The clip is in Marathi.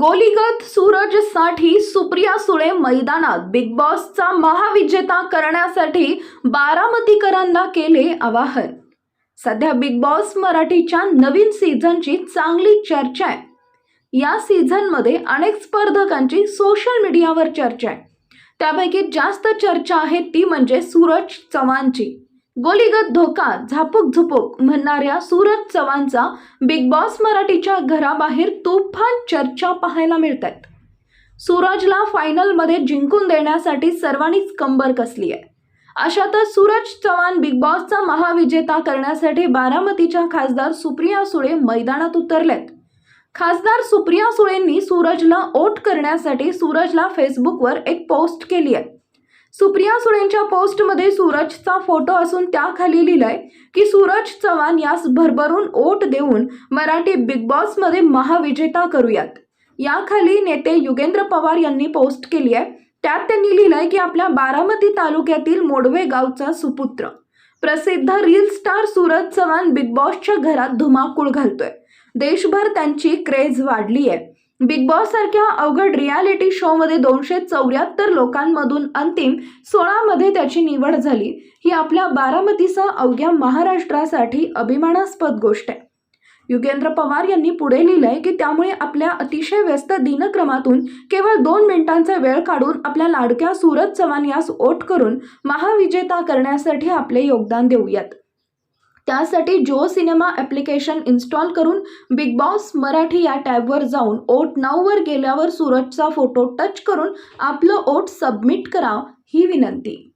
गोलीगत सूरजसाठी सुप्रिया सुळे मैदानात बिग बॉसचा महाविजेता करण्यासाठी बारामतीकरांना केले आवाहन. सध्या बिग बॉस मराठीच्या नवीन सीझनची चांगली चर्चा आहे. या सीझनमध्ये अनेक स्पर्धकांची सोशल मीडियावर चर्चा आहे. त्यापैकी जास्त चर्चा आहे ती म्हणजे सूरज चव्हाणची. गोलीगत धोका झापूक झुपूक म्हणणाऱ्या सूरज चव्हाणचा बिग बॉस मराठीच्या घराबाहेर तुफान चर्चा पाहायला मिळत आहेत सूरजला फायनलमध्ये जिंकून देण्यासाठी सर्वांनीच कंबर कसली आहे अशातच सूरज चव्हाण बिग बॉसचा महाविजेता करण्यासाठी बारामतीच्या खासदार सुप्रिया सुळे मैदानात उतरल्यात खासदार सुप्रिया सुळेंनी सूरजला ओट करण्यासाठी सूरजला फेसबुकवर एक पोस्ट केली आहे सुप्रिया सुळेंच्या पोस्टमध्ये सूरजचा फोटो असून त्याखाली लिहिलंय की सूरज चव्हाण यास भरभरून ओट देऊन मराठी बिग बॉसमध्ये महाविजेता करूयात. याखाली नेते युगेंद्र पवार यांनी पोस्ट केली आहे. त्यात त्यांनी लिहिलंय की आपल्या बारामती तालुक्यातील मोडवे गावचा सुपुत्र. प्रसिद्ध reel star Suraj Chavan big बॉसच्या घरात धुमाकूळ घालतोय. देशभर त्यांची क्रेज वाढली आहे बिग बॉस सारख्या अवघड रियालिटी शो मध्ये दोनशे चौऱ्याहत्तर लोकांमधून अंतिम सोळा मध्ये त्याची निवड झाली. ही आपल्या बारामतीसह अवघ्या महाराष्ट्रासाठी अभिमानास्पद गोष्ट आहे. युगेंद्र पवार यांनी पुढे लिहिलंय की त्यामुळे आपल्या अतिशय व्यस्त दिनक्रमातून केवळ दोन मिनिटांचा वेळ काढून आपल्या लाडक्या सूरज चव्हाण यास ओट करून महाविजेता करण्यासाठी आपले योगदान देऊयात. त्यासाठी जो सिनेमा ॲप्लिकेशन इन्स्टॉल करून बिग बॉस मराठी या टॅबवर जाऊन ओट नाऊवर गेल्यावर सूरजचा फोटो टच करून आपलं ओट सबमिट करा ही विनंती.